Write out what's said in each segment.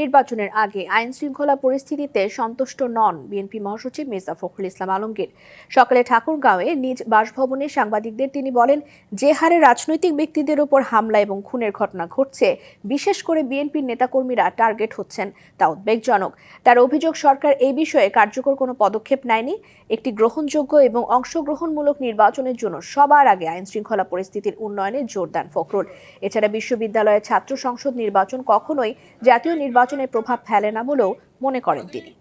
নির্বাচনের আগে আইন শৃঙ্খলা পরিস্থিতিতে সন্তুষ্ট নন বিএনপি মহাসচিব মির্জা ফখরুল ইসলাম আলমগীর। সকালে ঠাকুরগাঁওয়ে নিজ বাসভবনে সাংবাদিকদের তিনি বলেন, যে হারে রাজনৈতিক ব্যক্তিদের উপর হামলা এবং খুনের ঘটনা ঘটছে, বিশেষ করে বিএনপির নেতাকর্মীরা টার্গেট হচ্ছেন, তা উদ্বেগজনক। তার অভিযোগ, সরকার এই বিষয়ে কার্যকর কোনো পদক্ষেপ নেয়নি। একটি গ্রহণযোগ্য এবং অংশগ্রহণমূলক নির্বাচনের জন্য সবার আগে আইন শৃঙ্খলা পরিস্থিতির উন্নয়নে জোর দেন ফখরুল। এছাড়া বিশ্ববিদ্যালয়ের ছাত্র সংসদ নির্বাচন কখনোই জাতীয় নির্বাচনে প্রভাব ফেলে না বলেও মনে করেন তিনি।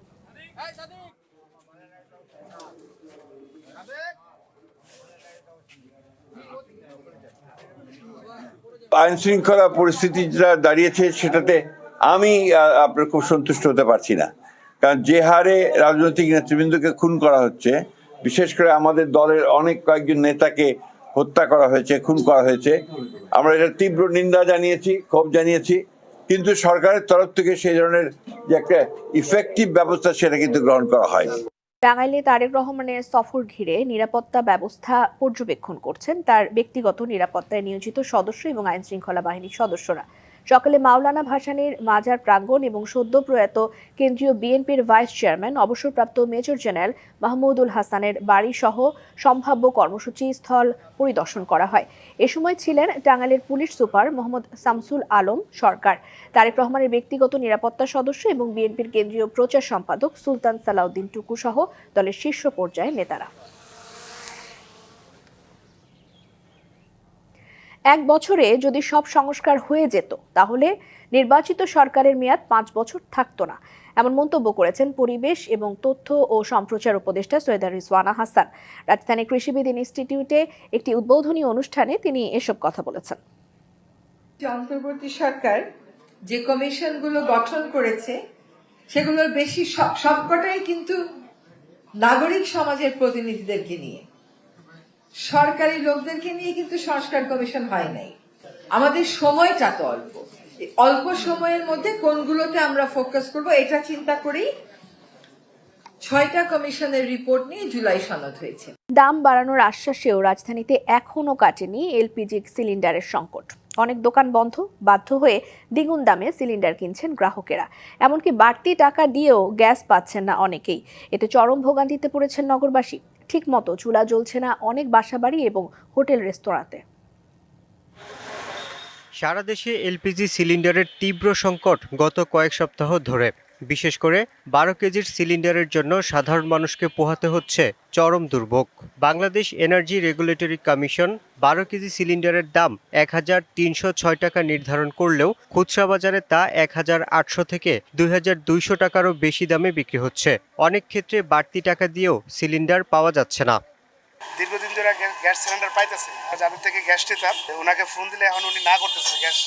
আইন শৃঙ্খলা পরিস্থিতি যেটা দাঁড়িয়েছে সেটাতে আমি আপনার খুব সন্তুষ্ট হতে পারছি না। কারণ যে হারে রাজনৈতিক নেতৃবৃন্দকে খুন করা হচ্ছে, বিশেষ করে আমাদের দলের অনেক কয়েকজন নেতাকে হত্যা করা হয়েছে, খুন করা হয়েছে, আমরা এটা তীব্র নিন্দা জানিয়েছি, ক্ষোভ জানিয়েছি। কিন্তু সরকারের তরফ থেকে সেই ধরনের যে একটা ইফেক্টিভ ব্যবস্থা সেটা কিন্তু গ্রহণ করা হয়। টাঙ্গাইলে তারেক রহমানের সফর ঘিরে নিরাপত্তা ব্যবস্থা পর্যবেক্ষণ করছেন তার ব্যক্তিগত নিরাপত্তায় নিয়োজিত সদস্য এবং আইন শৃঙ্খলা বাহিনীর সদস্যরা। সকালে মাওলানা ভাসানীর মাজার প্রাঙ্গণ এবং সদ্য প্রয়াত কেন্দ্রীয় বিএনপির ভাইস চেয়ারম্যান, অবসরপ্রাপ্ত মেজর জেনারেল মাহমুদুল হাসানের বাড়ি সহ সম্ভাব্য কর্মসূচি স্থল পরিদর্শন করা হয়। এ সময় ছিলেন টাঙ্গাইলের পুলিশ সুপার মোহাম্মদ শামসুল আলম সরকার, তারেক রহমানের ব্যক্তিগত নিরাপত্তা সদস্য এবং বিএনপির কেন্দ্রীয় প্রচার সম্পাদক সুলতান সালাউদ্দিন টুকু সহ দলের শীর্ষ পর্যায়ের নেতারা। এক বছরে যদি সব সংস্কার হয়ে যেত, তাহলে নির্বাচিত সরকারের মেয়াদ পাঁচ বছর থাকতো না। এমন মন্তব্য করেছেন পরিবেশ এবং তথ্য ও সম্প্রচার উপদেষ্টা সৈয়দা রিজওয়ানা হাসান। রাজধানী কৃষিবিদ ইনস্টিটিউটে একটি উদ্বোধনী অনুষ্ঠানে তিনি এসব কথা বলেছেন। অন্তর্বর্তী সরকার যে কমিশনগুলো গঠন করেছে, সেগুলোর বেশি সব- সবকটাই কিন্তু নাগরিক সমাজের প্রতিনিধিদেরকে নিয়ে। সরকারি লোকদেরকে নিয়ে কিন্তু সংস্কার কমিশন হয় নাই। আমাদের সময়টা তো অল্প। অল্প সময়ের মধ্যে কোনগুলোতে আমরা ফোকাস করব, এটা চিন্তা করেই ছয়টা কমিশনের রিপোর্ট নিয়ে জুলাই সনদ হয়েছে। দাম বাড়ানোর আশ্বাসেও রাজধানীতে এখনও কাটেনি এলপিজি সিলিন্ডারের সংকট। অনেক দোকান বন্ধ, বাধ্য হয়ে দ্বিগুণ দামে সিলিন্ডার কিনছেন গ্রাহকেরা। এমনকি বাড়তি টাকা দিয়েও গ্যাস পাচ্ছেন না অনেকেই। এতে চরম ভোগান্তিতে পড়েছেন নগরবাসী। ঠিকমতো চুলা জ্বলছে না অনেক বাসাবাড়ি এবং হোটেল রেস্তোরাঁতে। সারা দেশে এলপিজি সিলিন্ডারের তীব্র সংকট গত কয়েক সপ্তাহ ধরে। বিশেষ করে বারো কেজির সিলিন্ডারের জন্য সাধারণ মানুষকে পোহাতে হচ্ছে চরম দুর্ভোগ। বাংলাদেশ এনার্জি রেগুলেটরি কমিশন বারো কেজি সিলিন্ডারের দাম এক হাজার তিনশো ছয় টাকা নির্ধারণ করলেও খুচরা বাজারে তা এক হাজার আটশো থেকে দুই হাজার দুইশো টাকারও বেশি দামে বিক্রি হচ্ছে। অনেক ক্ষেত্রে বাড়তি টাকা দিয়েও সিলিন্ডার পাওয়া যাচ্ছে না। দীর্ঘদিন ধরে গ্যাস সিলিন্ডার পাইতেছে। যাদের থেকে গ্যাস নিতাম ওনাকে ফোন দিলে এখন উনি না করতেছে, গ্যাস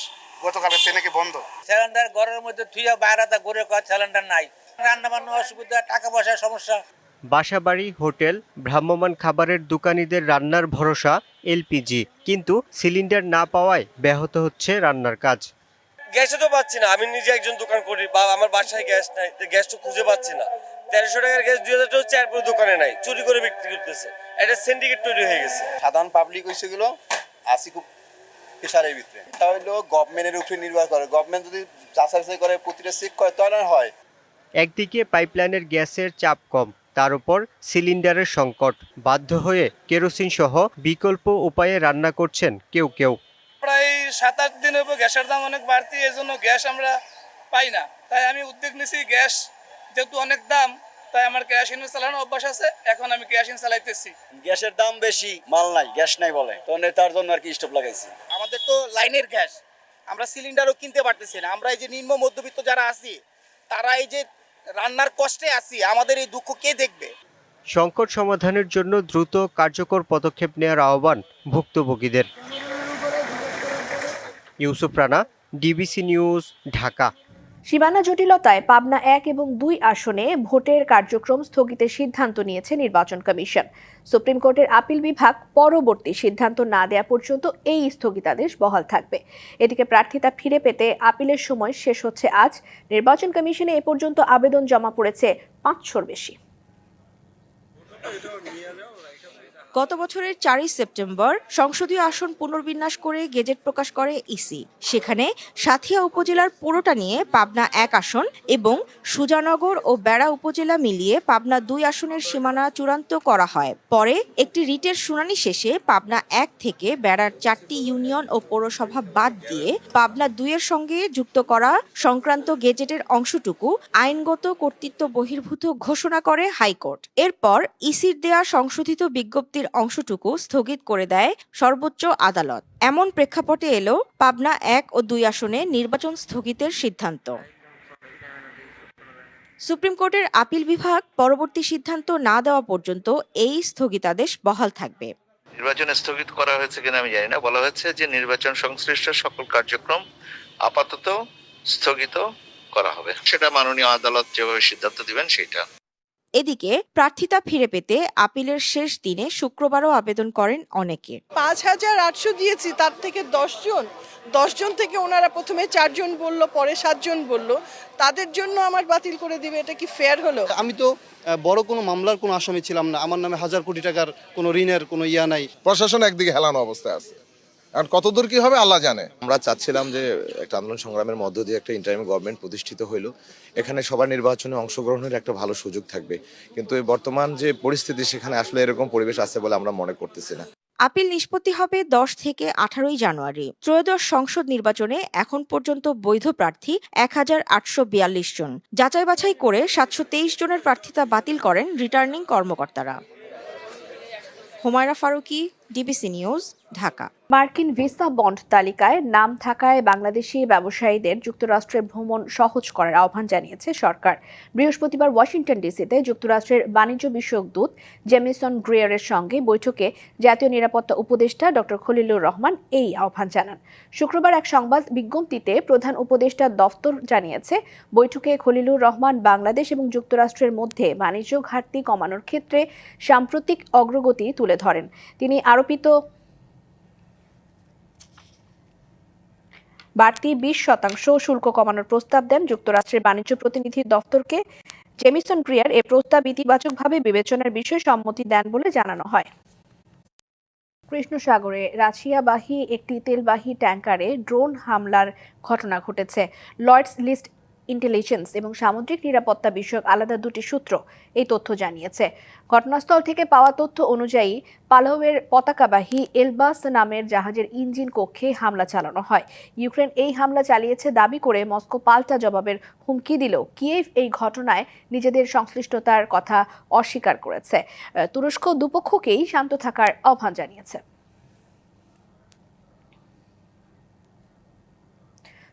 গতকাল থেকে নাকি বন্ধ? সিলিন্ডার ঘরের মধ্যে থুইয়া বাইরাতে ঘুরে কয় সিলিন্ডার নাই। রান্না বান্না অসুবিধা টাকা পয়সার সমস্যা। বাসাবাড়ি হোটেল ভ্রাম্যমাণ খাবারের দোকানিদের রান্নার ভরসা এলপিজি। কিন্তু সিলিন্ডার না পাওয়ায় ব্যাহত হচ্ছে রান্নার কাজ। গ্যাসও তো পাচ্ছি না। আমি নিজে একজন দোকান করি বা আমার বাসায় গ্যাস নাই গ্যাস তো খুঁজে পাচ্ছি না। তেরোশো টাকার গ্যাস দুই হাজার টাকা হচ্ছে এরপরে দোকানে নাই চুরি করে বিক্রি করতেছে। এটা সিন্ডিকেট তৈরি হয়ে গেছে। সাধারণ পাবলিক হয়েছে গুলো আসি খুব প্রেশারের ভিতরে। হইল গভর্নমেন্টের উপরে নির্ভর করে। গভর্নমেন্ট যদি যাচাই করে প্রতিটা চেক করে তাহলে হয়। একদিকে পাইপলাইনের গ্যাসের চাপ কম তার উপর সিলিন্ডারের সংকট বাধ্য হয়ে কেরোসিন সহ বিকল্প উপায়ে রান্না করছেন কেউ কেউ। প্রায় সাত আট দিনের উপর গ্যাসের দাম অনেক বাড়তি এই জন্য গ্যাস আমরা পাই না। তাই আমি উদ্যোগ নিছি গ্যাস যেহেতু অনেক দাম তাই আমার কেরাসিন চালানোর অভ্যাস আছে এখন আমি কেরাসিন চালাইতেছি। গ্যাসের দাম বেশি মাল নাই গ্যাস নাই বলে। তো তার জন্য আর কি স্টপ লাগাইছি। আমাদের তো লাইনের গ্যাস আমরা সিলিন্ডারও কিনতে পারতেছি না। আমরা এই যে নিম্ন মধ্যবিত্ত যারা আছি তারা এই যে রান্নার কষ্টে আছি আমাদের এই দুঃখ কে দেখবে? সংকট সমাধানের জন্য দ্রুত কার্যকর পদক্ষেপ নেওয়ার আহ্বান ভুক্তভোগীদের। Yusuf Rana DBC news Dhaka. সীমানা জটিলতায় পাবনা এক এবং দুই আসনে ভোটের কার্যক্রম স্থগিতের সিদ্ধান্ত নিয়েছে নির্বাচন কমিশন। সুপ্রিম কোর্টের আপিল বিভাগ পরবর্তী সিদ্ধান্ত না দেওয়া পর্যন্ত এই স্থগিতাদেশ বহাল থাকবে। এদিকে প্রার্থিতা ফিরে পেতে আপিলের সময় শেষ হচ্ছে আজ। নির্বাচন কমিশনে এ পর্যন্ত আবেদন জমা পড়েছে পাঁচশোর বেশি। গত বছরের চারই সেপ্টেম্বর সংসদীয় আসন পুনর্বিন্যাস করে গেজেট প্রকাশ করে ইসি। সেখানে সাথিয়া উপজেলার পুরোটা নিয়ে পাবনা এক আসন এবং সুজানগর ও বেড়া উপজেলা মিলিয়ে পাবনা দুই আসনের সীমানা চূড়ান্ত করা হয়। পরে একটি রিটের শুনানি শেষে পাবনা এক থেকে বেড়ার চারটি ইউনিয়ন ও পৌরসভা বাদ দিয়ে পাবনা দুইয়ের সঙ্গে যুক্ত করা সংক্রান্ত গেজেটের অংশটুকু আইনগত কর্তৃত্ব বহির্ভূত ঘোষণা করে হাইকোর্ট। এরপর ইসির দেয়া সংশোধিত বিজ্ঞপ্তির অংশটুকু স্থগিত করে দেয় সর্বোচ্চ আদালত। এমন প্রেক্ষাপটে এলো পাবনা এক ও দুই আসনে নির্বাচন স্থগিতের সিদ্ধান্ত। সুপ্রিম কোর্টের আপিল বিভাগ পরবর্তী সিদ্ধান্ত না দেওয়া পর্যন্ত এই স্থগিতাদেশ বহাল থাকবে। নির্বাচন স্থগিত করা হয়েছে কিনা আমি জানি না। বলা হয়েছে যে নির্বাচন সংশ্লিষ্ট সকল কার্যক্রম আপাতত স্থগিত করা হবে। সেটা মাননীয় আদালত যেভাবে সিদ্ধান্ত দিবেন সেটা এদিকে প্রার্থিতা ফিরে পেতে আপিলের শেষ দিনে শুক্রবারও আবেদন করেন অনেকে। পাঁচ হাজার আটশো দিয়েছি তার থেকে দশজন দশজন থেকে ওনারা প্রথমে চারজন বলল পরে সাতজন বলল। তাদের জন্য আমার বাতিল করে দিবে এটা কি ফেয়ার হলো? আমি তো বড় কোনো মামলার কোনো আসামি ছিলাম না। আমার নামে হাজার কোটি টাকার কোনো ঋণের কোনো ইয়া নাই। প্রশাসন একদিকে হেলানো অবস্থায় আছে। এখন কতদূর কি হবে আল্লাহ জানে। আমরা চাচ্ছিলাম যে একটা আন্দোলন সংগ্রামের মধ্য দিয়ে একটা ইন্টারিম গভর্নমেন্ট প্রতিষ্ঠিত হইল। এখানে সবার নির্বাচনে অংশগ্রহণের একটা ভালো সুযোগ থাকবে। কিন্তু বর্তমান যে পরিস্থিতি সেখানে আসলে এরকম পরিবেশ আছে বলে আমরা মনে করতেছি না। আপিল নিষ্পত্তি হবে দশ থেকে আঠারোই জানুয়ারি। ত্রয়োদশ সংসদ নির্বাচনে এখন পর্যন্ত বৈধ প্রার্থী এক হাজার আটশো বিয়াল্লিশ জন। যাচাই বাছাই করে সাতশো তেইশ জনের প্রার্থিতা বাতিল করেন রিটার্নিং কর্মকর্তারা। Humaira Faruki DBC news Dhaka. মার্কিন ভিসা বন্ড তালিকায় নাম থাকায় বাংলাদেশি ব্যবসায়ীদের যুক্তরাষ্ট্রে ভ্রমণ সহজ করার আহ্বান জানিয়েছে সরকার। বৃহস্পতিবার ওয়াশিংটন ডিসিতে যুক্তরাষ্ট্রের বাণিজ্য বিষয়ক দূত জেমিসন গ্রেয়ারের সঙ্গে বৈঠকে জাতীয় নিরাপত্তা উপদেষ্টা ডক্টর খলিলুর রহমান এই আহ্বান জানান। শুক্রবার এক সংবাদ বিজ্ঞপ্তিতে প্রধান উপদেষ্টা দফতর জানিয়েছে, বৈঠকে খলিলুর রহমান বাংলাদেশ এবং যুক্তরাষ্ট্রের মধ্যে বাণিজ্য ঘাটতি কমানোর ক্ষেত্রে সাম্প্রতিক অগ্রগতি তুলে ধরেন। তিনি আরোপিত বাড়তি বিশ শতাংশ শুল্ক কমানোর প্রস্তাব দেন যুক্তরাষ্ট্রের বাণিজ্য প্রতিনিধি দফতরকে। জেমিসন প্রিয়ার এ প্রস্তাব ইতিবাচকভাবে বিবেচনার বিষয়ে সম্মতি দেন বলে জানানো হয়। কৃষ্ণসাগরে রাশিয়াবাহী একটি তেলবাহী ট্যাঙ্কারে ড্রোন হামলার ঘটনা ঘটেছে। লর্ডস লিস্ট ইন্টেলিজেন্স এবং সামুদ্রিক নিরাপত্তা বিষয়ক আলাদা দুটি সূত্র এই তথ্য জানিয়েছে। ঘটনাস্থল থেকে পাওয়া তথ্য অনুযায়ী পালাওয়ের পতাকাবাহী এলবাস নামের জাহাজের ইঞ্জিন কক্ষে হামলা চালানো হয়। ইউক্রেন এই হামলা চালিয়েছে দাবি করে মস্কো পাল্টা জবাবের হুমকি দিলেও কিয়েভ এই ঘটনায় নিজেদের সংশ্লিষ্টতার কথা অস্বীকার করেছে। তুরস্ক দুপক্ষকেই শান্ত থাকার আহ্বান জানিয়েছে।